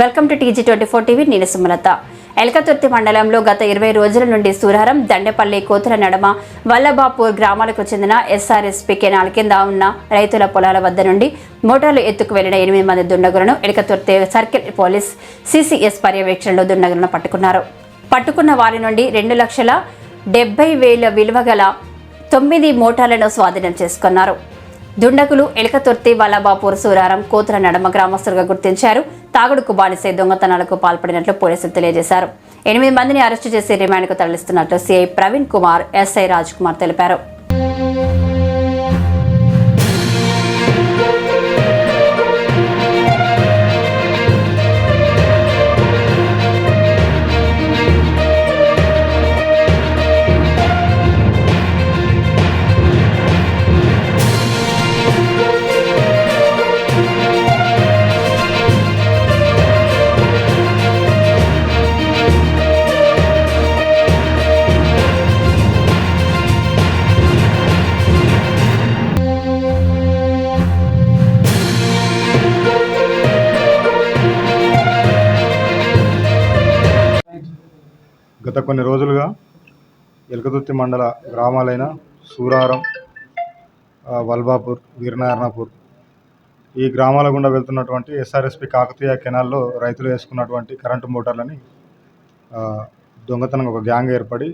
Welcome to TG twenty four TV నేను సుమలత. ఎలకతుర్తి మండలంలో గత ఇరవై రోజుల నుండి సూరారం దండెపల్లి కోతుల నడమ వల్లభాపూర్ గ్రామాలకు చెందిన ఎస్ఆర్ఎస్పీ కెనాల్ కింద ఉన్న రైతుల పొలాల వద్ద నుండి మోటార్లు ఎత్తుకు వెళ్ళిన ఎనిమిది మంది దుండగులను ఎలకతుర్తి సర్కిల్ పోలీస్ సిసిఎస్ పర్యవేక్షణలో దుండగులను పట్టుకున్నారు. పట్టుకున్న వారి నుండి రెండు లక్షల డెబ్బై వేల విలువ గల తొమ్మిది మోటార్లను స్వాధీనం చేసుకున్నారు. దుండగులు ఎలకతుర్తి వల్లభాపూర్ సూరారం కోతుల నడమ గ్రామస్తులుగా గుర్తించారు. తాగుడుకు బానిసే దొంగతనాలకు పాల్పడినట్లు పోలీసులు తెలియజేశారు. ఎనిమిది మందిని అరెస్టు చేసి రిమాండ్కు తరలిస్తున్నట్లు సిఐ ప్రవీణ్ కుమార్ ఎస్ఐ రాజ్ కుమార్ తెలిపారు. గత కొన్ని రోజులుగా ఎలకతుర్తి మండల గ్రామాలైన సూరారం వల్బాపూర్ వీరనారాయణపూర్ ఈ గ్రామాల గుండా వెళ్తున్నటువంటి ఎస్ఆర్ఎస్పి కాకతీయ కెనాల్లో రైతులు వేసుకున్నటువంటి కరెంటు మోటార్లని దొంగతనంగా ఒక గ్యాంగ్ ఏర్పడి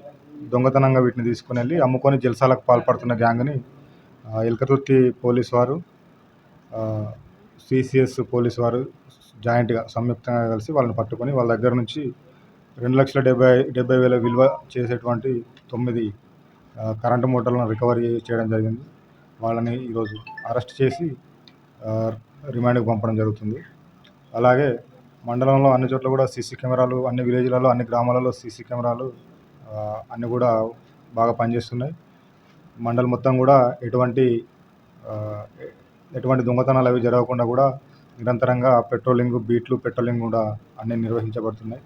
దొంగతనంగా వీటిని తీసుకుని వెళ్ళి అమ్ముకొని జల్సాలకు పాల్పడుతున్న గ్యాంగ్ని ఎలకతుర్తి పోలీస్ వారు సిసిఎస్ పోలీస్ వారు జాయింట్గా సంయుక్తంగా కలిసి వాళ్ళని పట్టుకొని వాళ్ళ దగ్గర నుంచి రెండు లక్షల డెబ్బై డెబ్బై వేల విలువ చేసేటువంటి తొమ్మిది కరెంటు మోటార్లను రికవరీ చేయడం జరిగింది. వాళ్ళని ఈరోజు అరెస్ట్ చేసి రిమాండ్కి పంపడం జరుగుతుంది. అలాగే మండలంలో అన్ని చోట్ల కూడా సీసీ కెమెరాలు అన్ని విలేజ్లలో అన్ని గ్రామాలలో సీసీ కెమెరాలు అన్నీ కూడా బాగా పనిచేస్తున్నాయి. మండలం మొత్తం కూడా ఎటువంటి ఎటువంటి దొంగతనాలు అవి జరగకుండా కూడా నిరంతరంగా పెట్రోలింగ్ బీట్లు పెట్రోలింగ్ కూడా అన్నీ నిర్వహించబడుతున్నాయి.